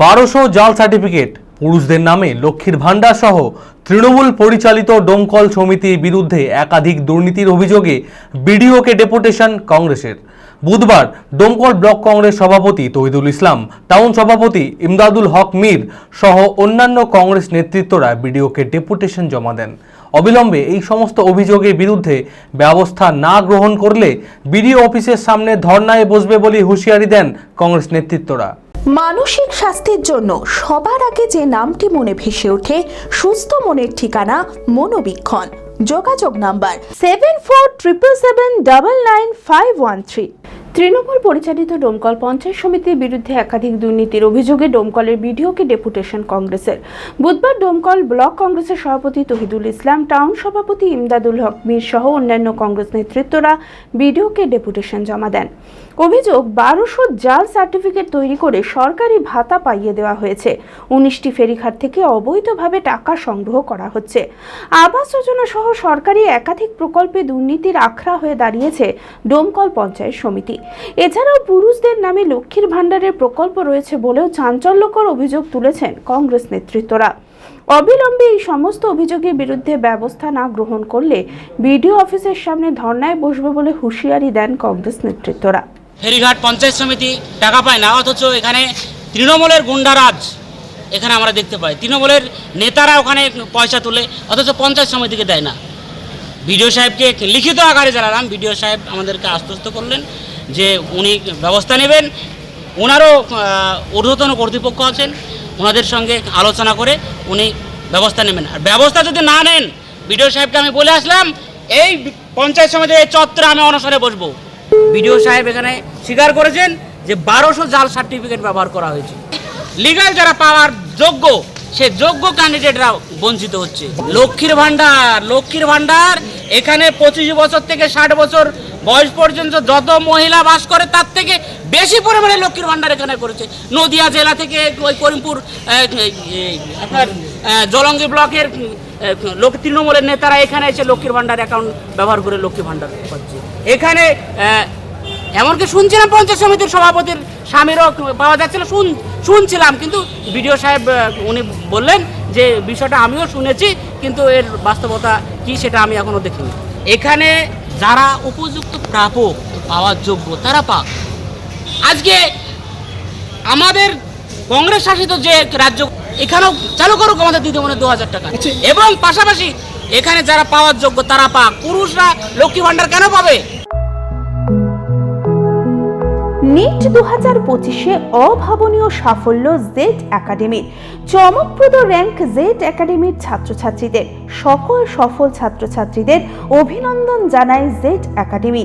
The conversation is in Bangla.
বারোশো জাল সার্টিফিকেট, পুরুষদের নামে লক্ষ্মীর ভাণ্ডার সহ তৃণমূল পরিচালিত ডোমকল সমিতির বিরুদ্ধে একাধিক দুর্নীতির অভিযোগে বিডিওকে ডেপুটেশন কংগ্রেসের। বুধবার ডোমকল ব্লক কংগ্রেস সভাপতি তহিদুল ইসলাম, টাউন সভাপতি ইমদাদুল হক মীর সহ অন্যান্য কংগ্রেস নেতৃত্বরা বিডিওকে ডেপুটেশন জমা দেন। অবিলম্বে এই সমস্ত অভিযোগের বিরুদ্ধে ব্যবস্থা না গ্রহণ করলে বিডিও অফিসের সামনে ধর্নায় বসবে বলে হুঁশিয়ারি দেন কংগ্রেস নেতৃত্বরা। মানসিক স্বাস্থ্যের জন্য সবার আগে যে নামটি মনে ভেসে ওঠে, সুস্থ মনের ঠিকানা মনোবীক্ষণ। যোগাযোগ number seven four triple seven double nine five one three Trinamool পরিচালিত ডোমকল পঞ্চায়েত সমিতির বিরুদ্ধে একাধিক দুর্নীতির অভিযোগে ডোমকলের বিডিওকে ডেপুটেশন কংগ্রেসের। বুধবার ডোমকল ব্লক কংগ্রেসের সভাপতি তহিদুল ইসলাম, টাউন সভাপতি ইমদাদুল হক মীর সহ অন্যান্য কংগ্রেস নেতৃত্বরা বিডিওকে ডেপুটেশন জমা দেন। অভিযোগ, বারোশো জাল সার্টিফিকেট তৈরি করে সরকারি ভাতা পাইয়ে দেওয়া হয়েছে। উনিশটি ফেরিঘাট থেকে অবৈধভাবে টাকা সংগ্রহ করা হচ্ছে। আবাস যোজনা সহ সরকারি একাধিক প্রকল্পে দুর্নীতির আখড়া হয়ে দাঁড়িয়েছে ডোমকল পঞ্চায়েত সমিতি। এছাড়াও পুরুষদের নামে লক্ষ্মীর ভাণ্ডারের প্রকল্প রয়েছে বলেও চাঞ্চল্যকর অভিযোগ তুলেছেন কংগ্রেস নেতৃত্বরা। অবিলম্বে এই সমস্ত অভিযোগের বিরুদ্ধে ব্যবস্থা না গ্রহণ করলে বিডিও অফিসের সামনে ধর্নায় বসবে বলে হুঁশিয়ারি দেন কংগ্রেস নেতৃত্বরা। ফেরিঘাট পঞ্চায়েত সমিতি টাকা পায় না, অথচ এখানে তৃণমূলের গুন্ডারাজ এখানে আমরা দেখতে পাই। তৃণমূলের নেতারা ওখানে পয়সা তুলে, অথচ পঞ্চায়েত সমিতিকে দেয় না। বিডিও সাহেবকে লিখিত আকারে জানালাম। বিডিও সাহেব আমাদেরকে আশ্বস্ত করলেন যে উনি ব্যবস্থা নেবেন। ওনারও ঊর্ধ্বতন কর্তৃপক্ষ আছেন। ওনাদের সঙ্গে আলোচনা করে উনি ব্যবস্থা নেবেন। আর ব্যবস্থা যদি না নেন, বিডিও সাহেবকে আমি বলে আসলাম, এই পঞ্চায়েত সমিতির এই চত্বরে আমি অনশনে বসবো। বিডিও সাহেব এখানে স্বীকার করেছেন যে বারোশো জাল সার্টিফিকেট ব্যবহার করা হয়েছে। লিগাল যারা পাওয়ার যোগ্য, সে যোগ্য ক্যান্ডিডেটরা বঞ্চিত হচ্ছে। লক্ষ্মীর ভাণ্ডার লক্ষ্মীর ভাণ্ডার, এখানে পঁচিশ বছর থেকে ষাট বছর বয়স পর্যন্ত যত মহিলা বাস করে, তার থেকে বেশি পরিমাণে লক্ষ্মীর ভাণ্ডার এখানে করেছে। নদিয়া জেলা থেকে ওই করিমপুর আপনার জলঙ্গি ব্লকের লোক, তৃণমূলের নেতারা এখানে এসে লক্ষ্মীর ভাণ্ডার অ্যাকাউন্ট ব্যবহার করে লক্ষ্মী ভাণ্ডার পাচ্ছে এখানে এমনকি শুনছিলাম পঞ্চায়েত সমিতির সভাপতির স্বামীরও পাওয়া যাচ্ছিল, শুন, শুনছিলাম, কিন্তু বিডিও সাহেব উনি বললেন যে বিষয়টা আমিও শুনেছি, কিন্তু এর বাস্তবতা কি সেটা আমি এখনও দেখিনি। এখানে যারা উপযুক্ত প্রাপক পাওয়ার যোগ্য, তারা পাক। আজকে আমাদের কংগ্রেস শাসিত যে রাজ্য এখানেও চালু করুক আমাদের দিদিমণি দু হাজার টাকা। এবং পাশাপাশি এখানে যারা পাওয়ার যোগ্য, তারা পাক। পুরুষরা লক্ষ্মী ভাণ্ডার কেন পাবে? নিট দু হাজার পঁচিশে অভাবনীয় সাফল্য জেড একাডেমির চমকপ্রদ র্যাঙ্ক জেড একাডেমির ছাত্রছাত্রীদের। সকল সফল ছাত্রছাত্রীদের অভিনন্দন জানায় জেড একাডেমি